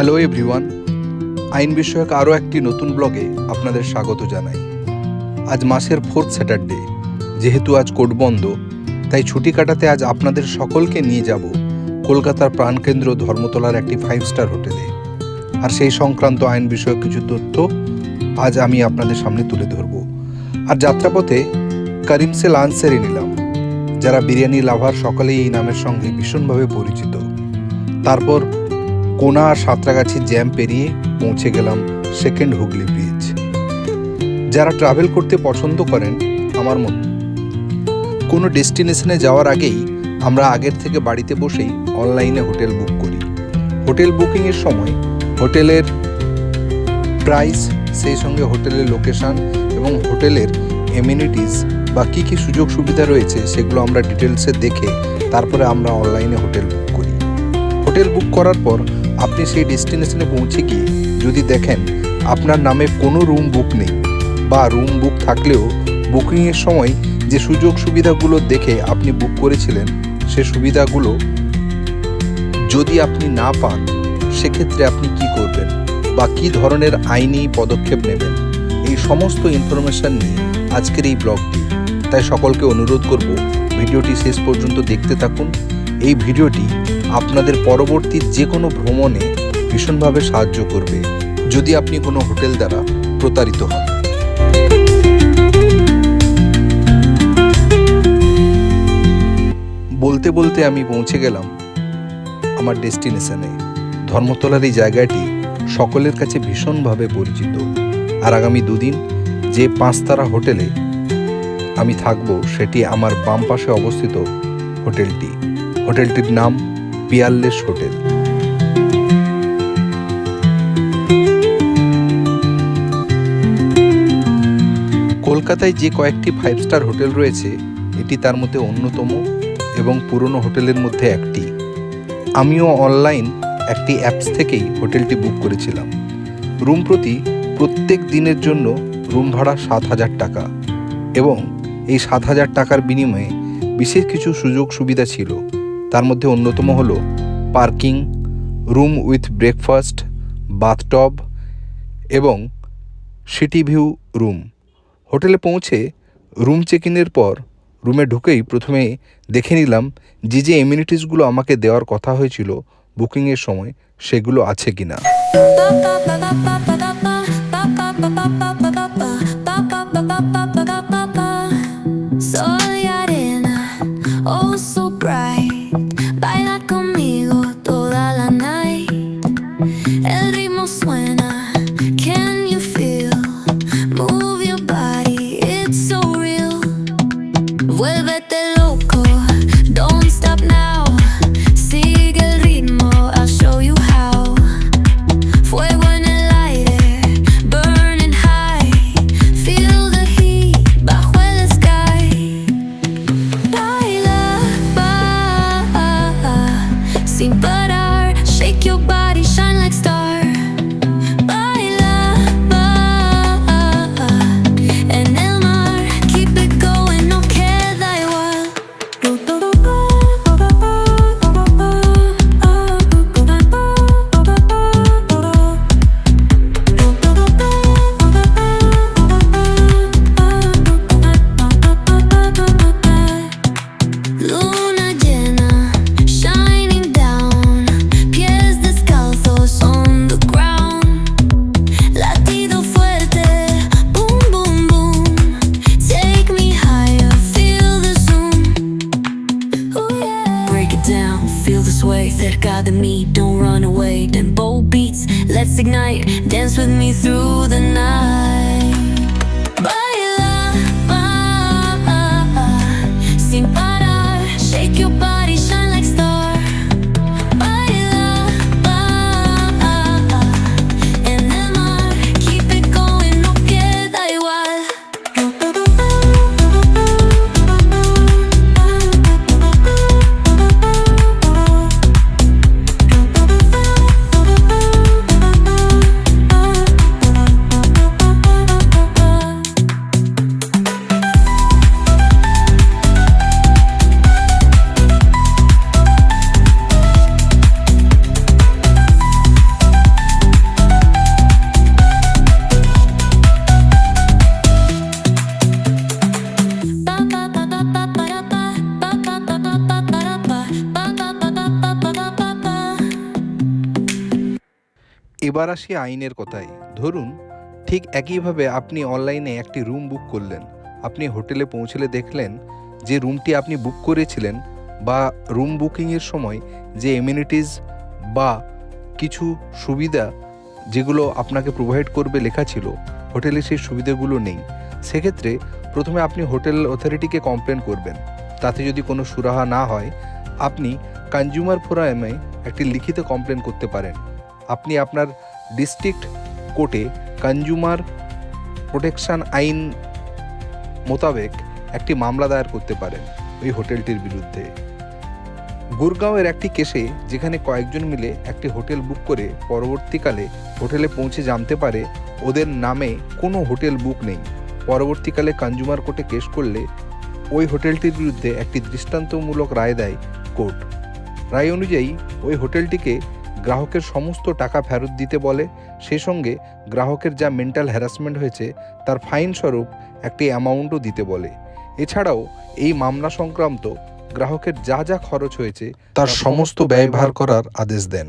Hello everyone আইন বিষয়ক আরও একটি নতুন ব্লগে আপনাদের স্বাগত জানাই। আজ মাসের ফোর্থ স্যাটারডে যেহেতু আজ কোর্ট বন্ধ, তাই ছুটি কাটাতে আজ আপনাদের সকলকে নিয়ে যাব কলকাতার প্রাণকেন্দ্র ধর্মতলার একটি ফাইভ স্টার হোটেলে। আর সেই সংক্রান্ত আইন বিষয়ক কিছু তথ্য আজ আমি আপনাদের সামনে তুলে ধরব। আর যাত্রাপথে করিমসে লাঞ্চ সেরে নিলাম, যারা বিরিয়ানি লাভার সকলেই এই নামের সঙ্গে ভীষণভাবে পরিচিত। তারপর কোনা আর সাঁতরাগাছির জ্যাম পেরিয়ে পৌঁছে গেলাম সেকেন্ড হুগলি ব্রিজ যারা ট্রাভেল করতে পছন্দ করেন, আমার মতো। কোনো ডেস্টিনেশনে যাওয়ার আগেই আমরা আগের থেকে বাড়িতে বসেই অনলাইনে হোটেল বুক করি। হোটেল বুকিংয়ের সময় হোটেলের প্রাইস সেই সঙ্গে হোটেলের লোকেশান এবং হোটেলের এমিনিটিস বা কী কী সুযোগ সুবিধা রয়েছে সেগুলো আমরা ডিটেলসে দেখে তারপরে আমরা অনলাইনে হোটেল বুক করি। হোটেল বুক করার পর আপনি সেই ডেস্টিনেশনে পৌঁছে গিয়ে যদি দেখেন আপনার নামে কোনো রুম বুক নেই বা রুম বুক থাকলেও বুকিংয়ের সময় যে সুযোগ সুবিধাগুলো দেখে আপনি বুক করেছিলেন, সে সুবিধাগুলো যদি আপনি না পান, সেক্ষেত্রে আপনি কি করবেন বা কী ধরনের আইনি পদক্ষেপ নেবেন? এই সমস্ত ইনফরমেশন নিয়ে আজকের এই ব্লগটি। তাই সকলকে অনুরোধ করব, ভিডিওটি শেষ পর্যন্ত দেখতে থাকুন। এই ভিডিওটি আপনাদের পরবর্তী যে কোনো ভ্রমণে ভীষণভাবে সাহায্য করবে, যদি আপনি কোনো হোটেল দ্বারা প্রতারিত হন। বলতে বলতে আমি পৌঁছে গেলাম আমার ডেস্টিনেশনে। ধর্মতলার এই জায়গাটি সকলের কাছে ভীষণভাবে পরিচিত। আর আগামী দুদিন যে পাঁচতারা হোটেলে আমি থাকব, সেটি আমার বাম পাশে অবস্থিত হোটেলটি। হোটেলটির নাম পিয়াল্লেস হোটেল। কলকাতায় যে কয়েকটি ফাইভ স্টার হোটেল রয়েছে, এটি তার মধ্যে অন্যতম এবং পুরনো হোটেলের মধ্যে একটি। আমিও অনলাইন একটি অ্যাপস থেকেই হোটেলটি বুক করেছিলাম। রুম প্রতি প্রত্যেক দিনের জন্য রুম ভাড়া সাত হাজার টাকা এবং এই সাত হাজার টাকার বিনিময়ে বিশেষ কিছু সুযোগ সুবিধা ছিল। তার মধ্যে অন্যতম হলো parking room with breakfast bathtub এবং সিটি ভিউ রুম হোটেলে পৌঁছে রুম চেক ইনের পর রুমে ঢুকেই প্রথমে দেখে নিলাম যে যে এমিনিটিসগুলো আমাকে দেওয়ার কথা হয়েছিল বুকিংয়ের সময় সেগুলো আছে কি না but I shake your body. Let's ignite, dance with me through the night. এবার আসি আইনের কথায় ধরুন, ঠিক একইভাবে আপনি অনলাইনে একটি রুম বুক করলেন। আপনি হোটেলে পৌঁছলে দেখলেন যে রুমটি আপনি বুক করেছিলেন বা রুম বুকিংয়ের সময় যে এমিউনিটিস বা কিছু সুবিধা যেগুলো আপনাকে প্রোভাইড করবে লেখা ছিল, হোটেলে সেই সুবিধাগুলো নেই। সেক্ষেত্রে প্রথমে আপনি হোটেল অথরিটিকে কমপ্লেন করবেন। তাতে যদি কোনো সুরাহা না হয়, আপনি কনজিউমার ফোরামে একটি লিখিত কমপ্লেন করতে পারেন। আপনি আপনার ডিস্ট্রিক্ট কোর্টে কনজিউমার প্রোটেকশন আইন মোতাবেক একটি মামলা দায়ের করতে পারেন ওই হোটেলটির বিরুদ্ধে। গুরগাঁওয়ের একটি কেসে যেখানে কয়েকজন মিলে একটি হোটেল বুক করে পরবর্তীকালে হোটেলে পৌঁছে জানতে পারে ওদের নামে কোনো হোটেল বুক নেই। পরবর্তীকালে কনজিউমার কোর্টে কেস করলে ওই হোটেলটির বিরুদ্ধে একটি দৃষ্টান্তমূলক রায় দেয় কোর্ট। রায় অনুযায়ী ওই হোটেলটিকে গ্রাহকের সমস্ত টাকা ফেরত দিতে বলে সেই সঙ্গে গ্রাহকের যা মেন্টাল হ্যারাসমেন্ট হয়েছে তার ফাইন স্বরূপ একটি অ্যামাউন্টও দিতে বলে। এছাড়াও এই মামলা সংক্রান্ত গ্রাহকের যা যা খরচ হয়েছে তার সমস্ত ব্যয়ভার করার আদেশ দেন।